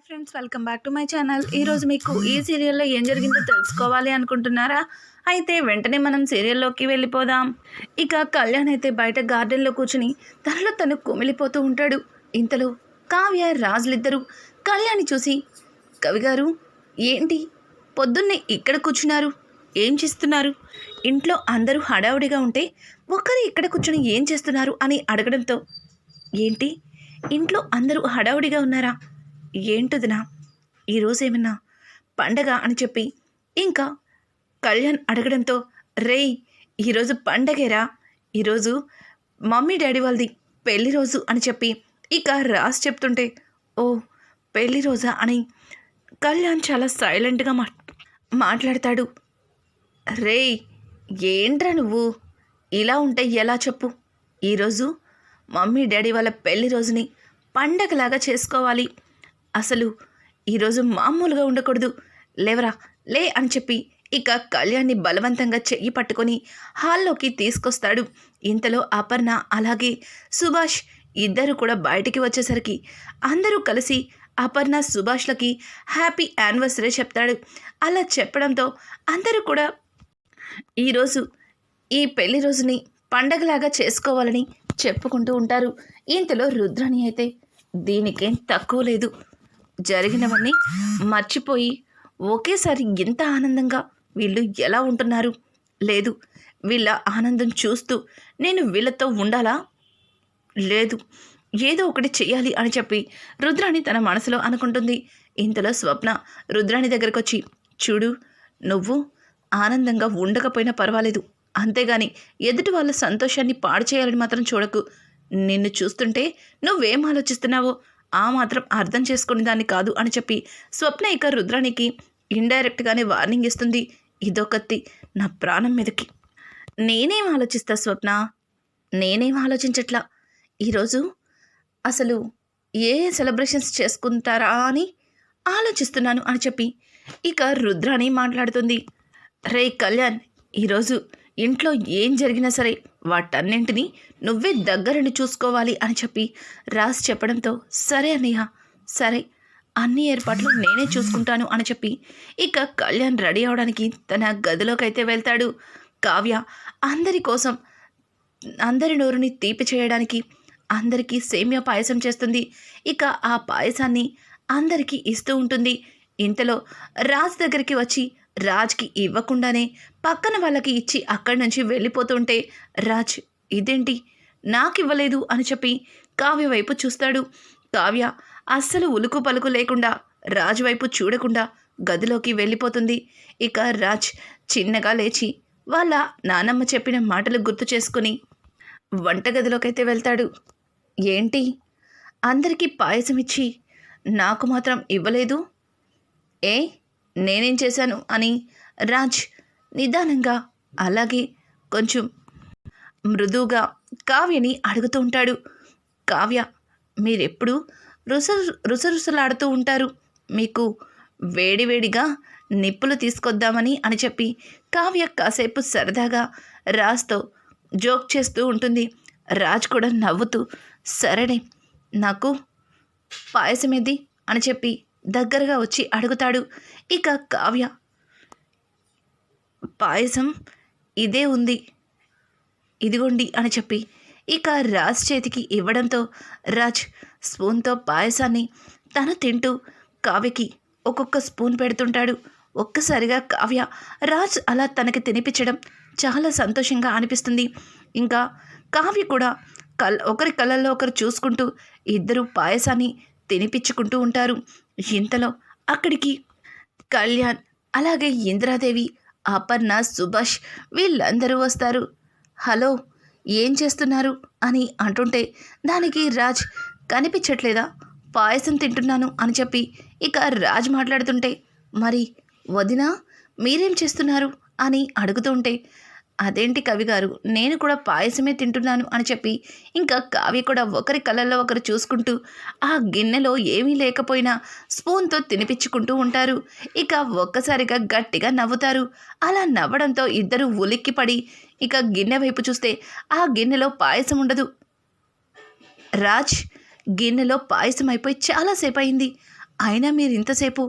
Hi friends welcome back to my channel. ఈరోజు మీకు ఈ సీరియల్లో ఏం జరిగిందో తెలుసుకోవాలి అనుకుంటున్నారా? అయితే వెంటనే మనం సీరియల్లోకి వెళ్ళిపోదాం. ఇక కళ్యాణ్ అయితే బయట గార్డెన్లో కూర్చుని తనలో తను కుమిలిపోతూ ఉంటాడు. ఇంతలో కావ్య రాజులిద్దరూ కళ్యాణ్ని చూసి కవిగారు ఏంటి? పొద్దున్నే ఇక్కడ కూర్చున్నారు. ఏం చేస్తున్నారు? ఇంట్లో అందరూ హడావుడిగా ఉంటే ఒక్కరు ఇక్కడ కూర్చుని ఏం చేస్తున్నారు? అని అడగడంతో ఏంటి? ఇంట్లో అందరూ హడావుడిగా ఉన్నారా? ఏంటిదినా? ఈరోజు ఏమన్నా పండగ అని చెప్పి ఇంకా కళ్యాణ్ అడగడంతో రేయ్ ఈరోజు పండగేరా? ఈరోజు మమ్మీ డాడీ వాళ్ళది పెళ్ళి రోజు అని చెప్పి ఇక రాసి చెప్తుంటే ఓ పెళ్ళి రోజా? అని కళ్యాణ్ చాలా సైలెంట్గా మా మాట్లాడతాడు. రేయ్ ఏంట్రా నువ్వు? ఇలా ఉంటే ఎలా చెప్పు? ఈరోజు మమ్మీ డాడీ వాళ్ళ పెళ్ళి రోజుని పండగలాగా చేసుకోవాలి. అసలు ఈరోజు మామూలుగా ఉండకూడదు. లేవరా లే అని చెప్పి ఇక కళ్యాణ్ని బలవంతంగా చెయ్యి పట్టుకొని హాల్లోకి తీసుకొస్తాడు. ఇంతలో అపర్ణ అలాగే సుభాష్ ఇద్దరు కూడా బయటికి వచ్చేసరికి అందరూ కలిసి అపర్ణ సుభాష్లకి హ్యాపీ యానివర్సరీ చెప్తాడు. అలా చెప్పడంతో అందరూ కూడా ఈరోజు ఈ పెళ్ళి రోజుని పండగలాగా చేసుకోవాలని చెప్పుకుంటూ ఉంటారు. ఇంతలో రుద్రాణి అయితే దీనికేం తక్కువ లేదు. జరిగినవన్నీ మర్చిపోయి ఒకేసారి ఇంత ఆనందంగా వీళ్ళు ఎలా ఉంటున్నారు? లేదు వీళ్ళ ఆనందం చూస్తూ నేను వీళ్ళతో ఉండాలా? లేదు ఏదో ఒకటి చెయ్యాలి అని చెప్పి రుద్రాణి తన మనసులో అనుకుంటుంది. ఇంతలో స్వప్న రుద్రాణి దగ్గరకు వచ్చి చూడు నువ్వు ఆనందంగా ఉండకపోయినా పర్వాలేదు. అంతేగాని ఎదుటి వాళ్ళ సంతోషాన్ని పాడు చేయాలని మాత్రం చూడకు. నిన్ను చూస్తుంటే నువ్వేం ఆలోచిస్తున్నావో ఆ మాత్రం అర్థం చేసుకునే దాన్ని కాదు అని చెప్పి స్వప్న ఇక రుద్రానికి ఇండైరెక్ట్గానే వార్నింగ్ ఇస్తుంది. ఇదొకత్తి నా ప్రాణం మీదకి. నేనేం ఆలోచిస్తా స్వప్న? నేనేం ఆలోచించట్లా? ఈరోజు అసలు ఏ సెలబ్రేషన్స్ చేసుకుంటారా అని ఆలోచిస్తున్నాను అని చెప్పి ఇక రుద్రాణి మాట్లాడుతుంది. రే కళ్యాణ్ ఈరోజు ఇంట్లో ఏం జరిగినా సరే వాటన్నింటినీ నువ్వే దగ్గరని చూసుకోవాలి అని చెప్పి రాసి చెప్పడంతో సరే అన్నయ్య సరే అన్ని ఏర్పాట్లు నేనే చూసుకుంటాను అని చెప్పి ఇక కళ్యాణ్ రెడీ అవడానికి తన గదిలోకైతే వెళ్తాడు. కావ్య అందరి కోసం అందరి నోరుని తీపి చేయడానికి అందరికీ సేమియా పాయసం చేస్తుంది. ఇక ఆ పాయసాన్ని అందరికీ ఇస్తూ ఉంటుంది. ఇంతలో రాజ్ దగ్గరికి వచ్చి రాజ్కి ఇవ్వకుండానే పక్కన వాళ్ళకి ఇచ్చి అక్కడి నుంచి వెళ్ళిపోతుంటే రాజ్ ఇదేంటి? నాకు ఇవ్వలేదు అని చెప్పి కావ్య వైపు చూస్తాడు. కావ్య అస్సలు ఉలుకు పలుకు లేకుండా రాజు వైపు చూడకుండా గదిలోకి వెళ్ళిపోతుంది. ఇక రాజ్ చిన్నగా లేచి వాళ్ళ నానమ్మ చెప్పిన మాటలు గుర్తు చేసుకుని వంటగదిలోకైతే వెళ్తాడు. ఏంటి? అందరికీ పాయసం ఇచ్చి నాకు మాత్రం ఇవ్వలేదు? ఏ? నేనేం చేశాను అని రాజ్ నిదానంగా అలాగే కొంచెం మృదువుగా కావ్యని అడుగుతూ ఉంటాడు. కావ్య మీరెప్పుడు రుస రుసరుసలాడుతూ ఉంటారు. మీకు వేడివేడిగా నిప్పులు తీసుకొద్దామని అని చెప్పి కావ్య కాసేపు సరదాగా రాజ్తో జోక్ చేస్తూ ఉంటుంది. రాజ్ కూడా నవ్వుతూ సరేనే నాకు పాయసం ఏది అని చెప్పి దగ్గరగా వచ్చి అడుగుతాడు. ఇక కావ్య పాయసం ఇదే ఉంది. ఇదిగోండి అని చెప్పి ఇక రాజ్ చేతికి ఇవ్వడంతో రాజ్ స్పూన్తో పాయసాన్ని తను తింటూ కావ్యకి ఒక్కొక్క స్పూన్ పెడుతుంటాడు. ఒక్కసారిగా కావ్య రాజ్ అలా తనకి తినిపించడం చాలా సంతోషంగా అనిపిస్తుంది. ఇంకా కావ్య కూడా కల్ ఒకరి కళ్ళల్లో ఒకరు చూసుకుంటూ ఇద్దరు పాయసాన్ని తినిపించుకుంటూ ఉంటారు. ఇంతలో అక్కడికి కళ్యాణ్ అలాగే ఇంద్రాదేవి అపర్ణ సుభాష్ వీళ్ళందరూ వస్తారు. హలో ఏం చేస్తున్నారు? అని అంటుంటే దానికి రాజ్ కనిపించట్లేదా? పాయసం తింటున్నాను అని చెప్పి ఇక రాజ్ మాట్లాడుతుంటే మరి వదినా మీరేం చేస్తున్నారు? అని అడుగుతుంటే అదేంటి కవి గారు? నేను కూడా పాయసమే తింటున్నాను అని చెప్పి ఇంకా కావ్య కూడా ఒకరి కళ్ళల్లో ఒకరు చూసుకుంటూ ఆ గిన్నెలో ఏమీ లేకపోయినా స్పూన్తో తినిపించుకుంటూ ఉంటారు. ఇక ఒక్కసారిగా గట్టిగా నవ్వుతారు. అలా నవ్వడంతో ఇద్దరు ఉలిక్కిపడి ఇక గిన్నె వైపు చూస్తే ఆ గిన్నెలో పాయసం ఉండదు. రాజ్ గిన్నెలో పాయసం అయిపోయి చాలాసేపు అయింది అయినా మీరు ఇంతసేపు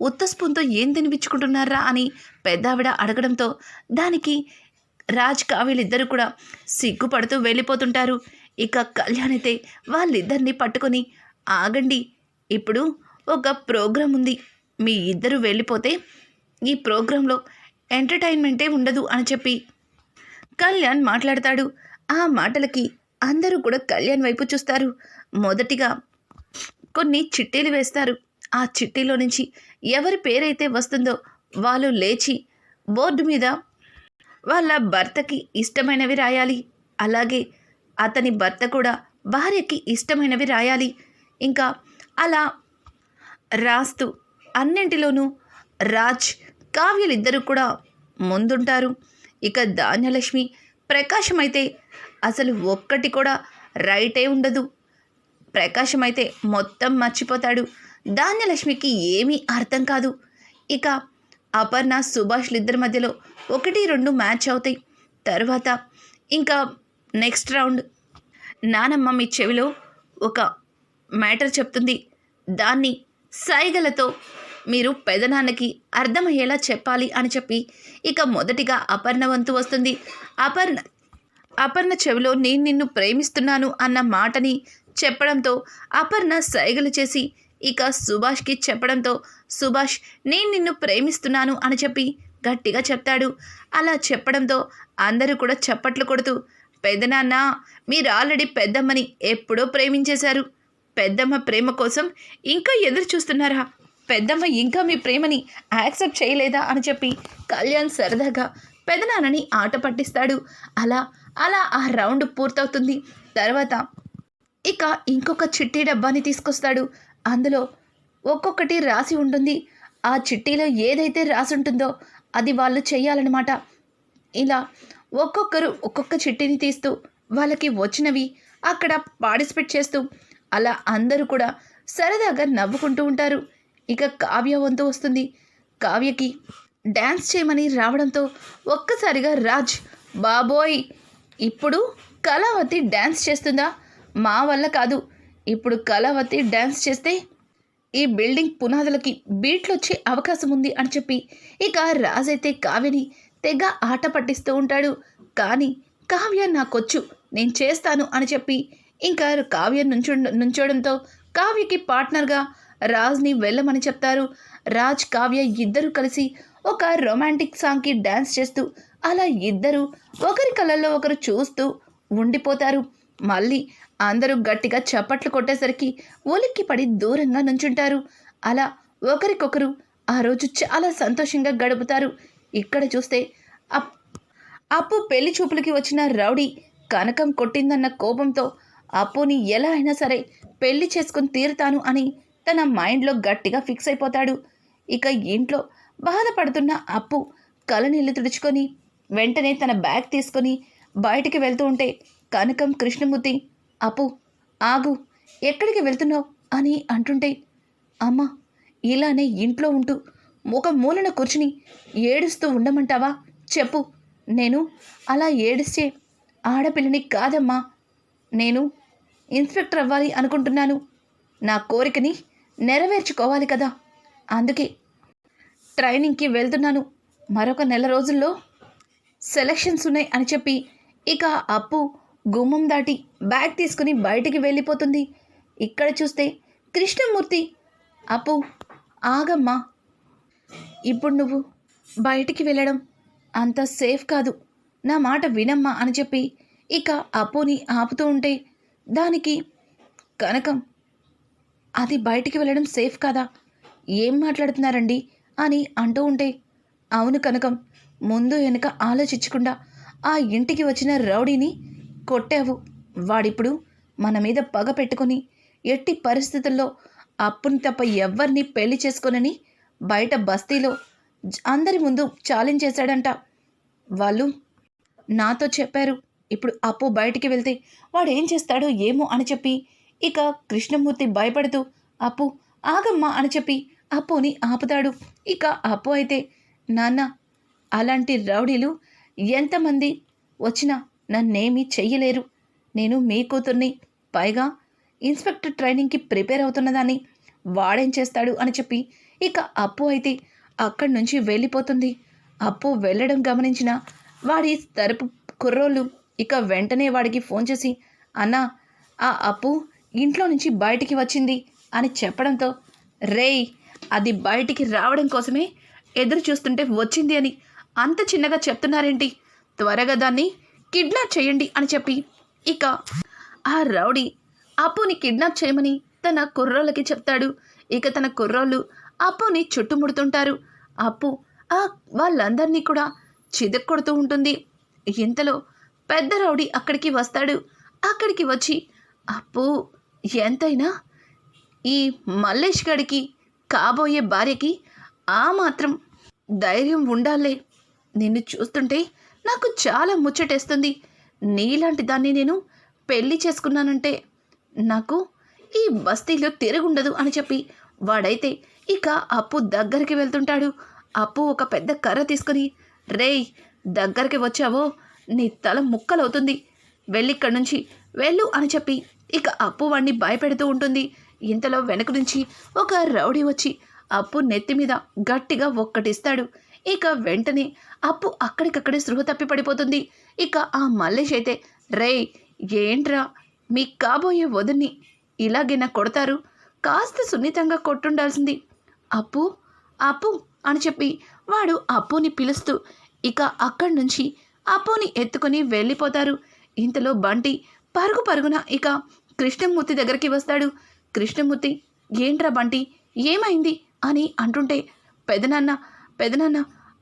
ఉత్త స్పూన్తో ఏం తినిపించుకుంటున్నారా అని పెద్దావిడ అడగడంతో దానికి రాజ్ కావ్యలిద్దరూ కూడా సిగ్గుపడుతూ వెళ్ళిపోతుంటారు. ఇక కళ్యాణ్ అయితే వాళ్ళిద్దరిని పట్టుకొని ఆగండి ఇప్పుడు ఒక ప్రోగ్రాం ఉంది. మీ ఇద్దరు వెళ్ళిపోతే ఈ ప్రోగ్రాంలో ఎంటర్టైన్మెంటే ఉండదు అని చెప్పి కళ్యాణ్ మాట్లాడతాడు. ఆ మాటలకి అందరూ కూడా కళ్యాణ్ వైపు చూస్తారు. మొదటిగా కొన్ని చిట్టీలు వేస్తారు. ఆ చిట్టీలో నుంచి ఎవరి పేరైతే వస్తుందో వాళ్ళు లేచి బోర్డు మీద వాళ్ళ భర్తకి ఇష్టమైనవి రాయాలి. అలాగే అతని భర్త కూడా భార్యకి ఇష్టమైనవి రాయాలి. ఇంకా అలా రాస్తూ అన్నింటిలోనూ రాజ్ కావ్యలిద్దరూ కూడా ముందుంటారు. ఇక ధాన్యలక్ష్మి ప్రకాశం అయితే అసలు ఒక్కటి కూడా రైటే ఉండదు. ప్రకాశం అయితే మొత్తం మర్చిపోతాడు. ధాన్యలక్ష్మికి ఏమీ అర్థం కాదు. ఇక అపర్ణ సుభాష్లు ఇద్దరి మధ్యలో ఒకటి రెండు మ్యాచ్ అవుతాయి. తర్వాత ఇంకా నెక్స్ట్ రౌండ్. నానమ్మ మీ చెవిలో ఒక మ్యాటర్ చెప్తుంది. దాన్ని సైగలతో మీరు పెదనాన్నకి అర్థమయ్యేలా చెప్పాలి అని చెప్పి ఇక మొదటిగా అపర్ణ వంతు వస్తుంది. అపర్ణ అపర్ణ చెవిలో నేను నిన్ను ప్రేమిస్తున్నాను అన్న మాటని చెప్పడంతో అపర్ణ సైగలు చేసి ఇక సుభాష్కి చెప్పడంతో సుభాష్ నేను నిన్ను ప్రేమిస్తున్నాను అని చెప్పి గట్టిగా చెప్తాడు. అలా చెప్పడంతో అందరూ కూడా చప్పట్లు కొడుతూ పెద్దనాన్న మీరు ఆల్రెడీ పెద్దమ్మని ఎప్పుడో ప్రేమించేశారు. పెద్దమ్మ ప్రేమ కోసం ఇంకా ఎదురు చూస్తున్నారా? పెద్దమ్మ ఇంకా మీ ప్రేమని యాక్సెప్ట్ చేయలేదా? అని చెప్పి కళ్యాణ్ సరదాగా పెదనాన్నని ఆట పట్టిస్తాడు. అలా అలా ఆ రౌండ్ పూర్తవుతుంది. తర్వాత ఇక ఇంకొక చిట్టి డబ్బాని తీసుకొస్తాడు. అందులో ఒక్కొక్కటి రాసి ఉంటుంది. ఆ చిట్టీలో ఏదైతే రాసి ఉంటుందో అది వాళ్ళు చేయాలన్నమాట ఇలా ఒక్కొక్కరు ఒక్కొక్క చిట్టిని తీస్తూ వాళ్ళకి వచ్చినవి అక్కడ పార్టిసిపేట్ చేస్తూ అలా అందరూ కూడా సరదాగా నవ్వుకుంటూ ఉంటారు. ఇక కావ్య వంతు వస్తుంది. కావ్యకి డ్యాన్స్ చేయమని రావడంతో ఒక్కసారిగా రాజ్ బాబోయ్ ఇప్పుడు కళావతి డ్యాన్స్ చేస్తుందా? మా వల్ల కాదు. ఇప్పుడు కళావతి డ్యాన్స్ చేస్తే ఈ బిల్డింగ్ పునాదులకి బీట్లు వచ్చే అవకాశం ఉంది అని చెప్పి ఇక రాజైతే కావ్యని తెగ ఆట పట్టిస్తూ ఉంటాడు. కానీ కావ్య నాకొచ్చు నేను చేస్తాను అని చెప్పి ఇంకా కావ్య నుంచు నుంచోడంతో కావ్యకి పార్ట్నర్గా రాజ్ని వెళ్ళమని చెప్తారు. రాజ్ కావ్య ఇద్దరు కలిసి ఒక రొమాంటిక్ సాంగ్కి డ్యాన్స్ చేస్తూ అలా ఇద్దరు ఒకరి కళ్ళల్లో ఒకరు చూస్తూ ఉండిపోతారు. మళ్ళీ అందరూ గట్టిగా చప్పట్లు కొట్టేసరికి ఉలిక్కి పడి దూరంగా నుంచుంటారు. అలా ఒకరికొకరు ఆ రోజు చాలా సంతోషంగా గడుపుతారు. ఇక్కడ చూస్తే అప్ అప్పు పెళ్ళి చూపులకి వచ్చిన రౌడీ కనకం కొట్టిందన్న కోపంతో అప్పుని ఎలా అయినా సరే పెళ్ళి చేసుకుని తీరుతాను అని తన మైండ్లో గట్టిగా ఫిక్స్ అయిపోతాడు. ఇక ఇంట్లో బాధపడుతున్న అప్పు కలనీళ్ళు తుడుచుకొని వెంటనే తన బ్యాగ్ తీసుకొని బయటికి వెళ్తూ ఉంటే కనకం కృష్ణమూర్తి అప్పు ఆగు ఎక్కడికి వెళ్తున్నావు? అని అంటుంటే అమ్మ ఇలానే ఇంట్లో ఉంటూ ఒక మూలన కూర్చుని ఏడుస్తూ ఉండమంటావా? చెప్పు నేను అలా ఏడిస్తే ఆడపిల్లని కాదమ్మా. నేను ఇన్స్పెక్టర్ అవ్వాలి అనుకుంటున్నాను. నా కోరికని నెరవేర్చుకోవాలి కదా. అందుకే ట్రైనింగ్కి వెళ్తున్నాను. మరొక నెల రోజుల్లో సెలక్షన్స్ ఉన్నాయి అని చెప్పి ఇక అప్పు గుమ్మం దాటి బ్యాగ్ తీసుకుని బయటికి వెళ్ళిపోతుంది. ఇక్కడ చూస్తే కృష్ణమూర్తి. అప్పు ఆగమ్మా. ఇప్పుడు నువ్వు బయటికి వెళ్ళడం అంత సేఫ్ కాదు. నా మాట వినమ్మా అని చెప్పి ఇక అప్పుని ఆపుతూ ఉంటే దానికి కనకం అది బయటికి వెళ్ళడం సేఫ్ కాదా? ఏం మాట్లాడుతున్నారండి? అని అంటూ ఉంటే అవును కనకం ముందు వెనుక ఆలోచించకుండా ఆ ఇంటికి వచ్చిన రౌడీని కొట్టావు. వాడిప్పుడు మన మీద పగ పెట్టుకొని ఎట్టి పరిస్థితుల్లో అప్పుని తప్ప ఎవ్వరిని పెళ్ళి చేసుకోనని బయట బస్తీలో జ- అందరి ముందు ఛాలెంజ్ చేశాడంట. వాళ్ళు నాతో చెప్పారు. ఇప్పుడు అప్పు బయటికి వెళ్తే వాడు ఏం చేస్తాడో ఏమో అని చెప్పి ఇక కృష్ణమూర్తి భయపడుతూ అప్పు ఆగమ్మా అని చెప్పి అప్పుని ఆపుతాడు. ఇక అప్పు అయితే నాన్న అలాంటి రౌడీలు ఎంతమంది వచ్చినా నన్నేమీ చెయ్యలేరు. నేను మీ కూతుర్ని పైగా ఇన్స్పెక్టర్ ట్రైనింగ్కి ప్రిపేర్ అవుతున్నదాన్ని వాడేం చేస్తాడు అని చెప్పి ఇక అప్పు అయితే అక్కడి నుంచి వెళ్ళిపోతుంది. అప్పు వెళ్ళడం గమనించిన వాడి తరపు కుర్రోళ్ళు ఇక వెంటనే వాడికి ఫోన్ చేసి అన్నా ఆ అప్పు ఇంట్లో నుంచి బయటికి వచ్చింది అని చెప్పడంతో రేయ్ అది బయటికి రావడం కోసమే ఎదురు చూస్తుంటే వచ్చింది అని అంత చిన్నగా చెప్తున్నారేంటి? త్వరగా దాన్ని కిడ్నాప్ చేయండి అని చెప్పి ఇక ఆ రౌడీ అప్పుని కిడ్నాప్ చేయమని తన కుర్రోళ్ళకి చెప్తాడు. ఇక తన కుర్రోళ్ళు అప్పుని చుట్టుముడుతుంటారు. అప్పు ఆ వాళ్ళందరినీ కూడా చిదక్కొడుతూ ఉంటుంది. ఇంతలో పెద్ద రౌడీ అక్కడికి వస్తాడు. అక్కడికి వచ్చి అప్పు ఎంతైనా? ఈ మల్లేష్ గడికి కాబోయే భార్యకి ఆ మాత్రం ధైర్యం ఉండాలే. నిన్ను చూస్తుంటే నాకు చాలా ముచ్చటేస్తుంది. నీలాంటి దాన్ని నేను పెళ్ళి చేసుకున్నానంటే నాకు ఈ బస్తీలో తిరుగుండదు అని చెప్పి వాడైతే ఇక అప్పు దగ్గరికి వెళ్తుంటాడు. అప్పు ఒక పెద్ద కర్ర తీసుకుని రేయ్ దగ్గరికి వచ్చావో? నీ తల ముక్కలవుతుంది. వెళ్ళిక్కడి నుంచి వెళ్ళు అని చెప్పి ఇక అప్పు వాడిని భయపెడుతూ ఉంటుంది. ఇంతలో వెనక నుంచి ఒక రౌడీ వచ్చి అప్పు నెత్తి మీద గట్టిగా ఒక్కటిస్తాడు. ఇక వెంటనే అప్పు అక్కడికక్కడే సృహ తప్పి పడిపోతుంది. ఇక ఆ మల్లేష్ అయితే రేయ్ ఏంట్రా? మీ కాబోయే వదిని ఇలాగైనా కొడతారు? కాస్త సున్నితంగా కొట్టుండాల్సింది. అప్పు అప్పు అని చెప్పి వాడు అప్పుని పిలుస్తూ ఇక అక్కడి నుంచి అప్పుని ఎత్తుకొని వెళ్ళిపోతారు. ఇంతలో బంటి పరుగు పరుగున ఇక కృష్ణమూర్తి దగ్గరికి వస్తాడు. కృష్ణమూర్తి ఏంట్రా బంటి? ఏమైంది? అని అంటుంటే పెదనాన్న పెదనాన్న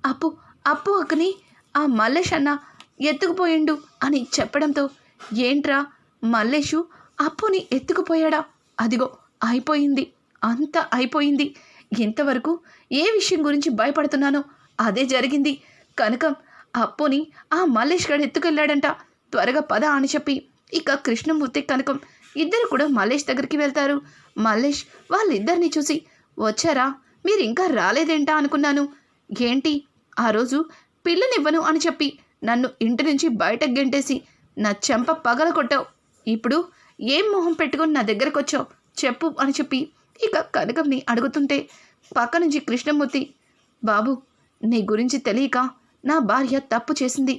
అప్పు అప్పు అక్కని ఆ మల్లేష్ అన్న ఎత్తుకుపోయిండు అని చెప్పడంతో ఏంట్రా మల్లేషు అప్పుని ఎత్తుకుపోయాడా? అదిగో అయిపోయింది అంతా అయిపోయింది. ఇంతవరకు ఏ విషయం గురించి భయపడుతున్నానో అదే జరిగింది. కనుక అప్పుని ఆ మల్లేష్ గడు ఎత్తుకెళ్ళాడంట. త్వరగా పద అని చెప్పి ఇక కృష్ణమూర్తి కనకం ఇద్దరు కూడా మల్లేష్ దగ్గరికి వెళ్తారు. మల్లేష్ వాళ్ళిద్దరిని చూసి వచ్చారా? మీరు ఇంకా రాలేదేంటా అనుకున్నాను. ఏంటి? ఆ రోజు పిల్లనివ్వను అని చెప్పి నన్ను ఇంటి నుంచి బయటకు గెంటేసి నా చెంప పగల కొట్టావు. ఇప్పుడు ఏం మొహం పెట్టుకొని నా దగ్గరకు వచ్చావు చెప్పు అని చెప్పి ఇక కనకంని అడుగుతుంటే పక్క నుంచి కృష్ణమూర్తి బాబు నీ గురించి తెలియక నా భార్య తప్పు చేసింది.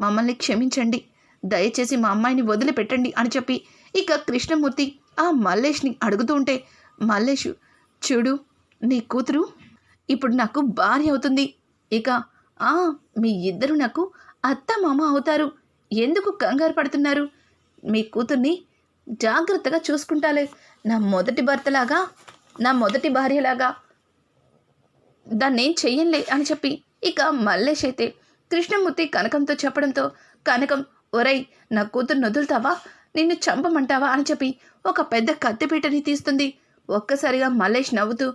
మమ్మల్ని క్షమించండి. దయచేసి మా అమ్మాయిని వదిలిపెట్టండి అని చెప్పి ఇక కృష్ణమూర్తి ఆ మల్లేష్ని అడుగుతూ ఉంటే మల్లేషు చూడు నీ కూతురు ఇప్పుడు నాకు భార్య అవుతుంది. ఇక ఆ మీ ఇద్దరు నాకు అత్త మామ అవుతారు. ఎందుకు కంగారు పడుతున్నారు? మీ కూతుర్ని జాగ్రత్తగా చూసుకుంటాలే. నా మొదటి భర్తలాగా నా మొదటి భార్యలాగా. దాన్ని ఏం చెయ్యంలే అని చెప్పి ఇక మల్లేష్ అయితే కృష్ణమూర్తి కనకంతో చెప్పడంతో కనకం ఒరై నా కూతురు నొదులుతావా నిన్ను చంపమంటావా? అని చెప్పి ఒక పెద్ద కత్తిపీటని తీస్తుంది. ఒక్కసారిగా మల్లేష్ నవ్వుతూ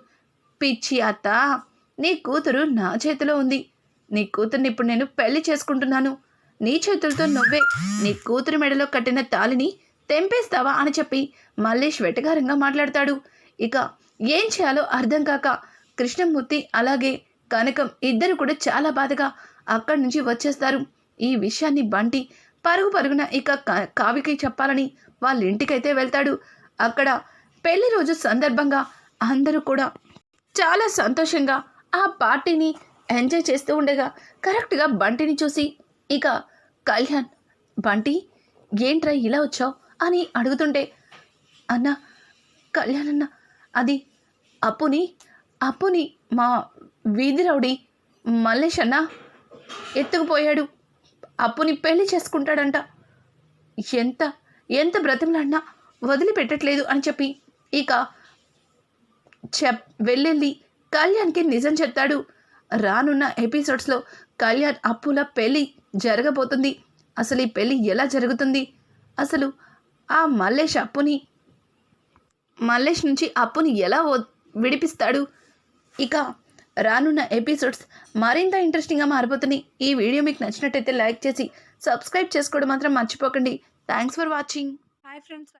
పిచ్చి అత్త నీ కూతురు నా చేతిలో ఉంది. నీ కూతుర్ని ఇప్పుడు నేను పెళ్ళి చేసుకుంటున్నాను. నీ చేతులతో నువ్వే నీ కూతురు మెడలో కట్టిన తాలిని తెంపేస్తావా అని చెప్పి మల్లేష్ వెటకారంగా మాట్లాడతాడు. ఇక ఏం చేయాలో అర్థం కాక కృష్ణమూర్తి అలాగే కనకం ఇద్దరు కూడా చాలా బాధగా అక్కడి నుంచి వచ్చేస్తారు. ఈ విషయాన్ని బంటి పరుగు పరుగున ఇక కా- కావికి చెప్పాలని వాళ్ళ ఇంటికైతే వెళ్తాడు. అక్కడ పెళ్ళి రోజు సందర్భంగా అందరూ కూడా చాలా సంతోషంగా ఆ పార్టీని ఎంజాయ్ చేస్తూ ఉండగా కరెక్ట్గా బంటిని చూసి ఇక కళ్యాణ్ బంటి ఏంట్రా ఇలా వచ్చావు? అని అడుగుతుంటే అన్న కళ్యాణ్ అన్న అది అప్పుని అప్పుని మా వీధి రౌడీ మల్లేష్ అన్న ఎత్తుకుపోయాడు. అప్పుని పెళ్ళి చేసుకుంటాడంట. ఎంత ఎంత బ్రతిమలాడినా వదిలిపెట్టట్లేదు అని చెప్పి ఇక చెప్ వెళ్ళెళ్ళి కళ్యాణ్కి నిజం చెప్తాడు. రానున్న ఎపిసోడ్స్లో కళ్యాణ్ అప్పుల పెళ్ళి జరగబోతుంది. అసలు ఈ పెళ్ళి ఎలా జరుగుతుంది? అసలు ఆ మల్లేష్ అప్పుని మల్లేష్ నుంచి అప్పుని ఎలా విడిపిస్తాడు? ఇక రానున్న ఎపిసోడ్స్ మరింత ఇంట్రెస్టింగ్గా మారిపోతున్నాయి ఈ వీడియో మీకు నచ్చినట్టయితే లైక్ చేసి సబ్స్క్రైబ్ చేసుకోవడం మాత్రం మర్చిపోకండి. Thanks for watching. Hi friends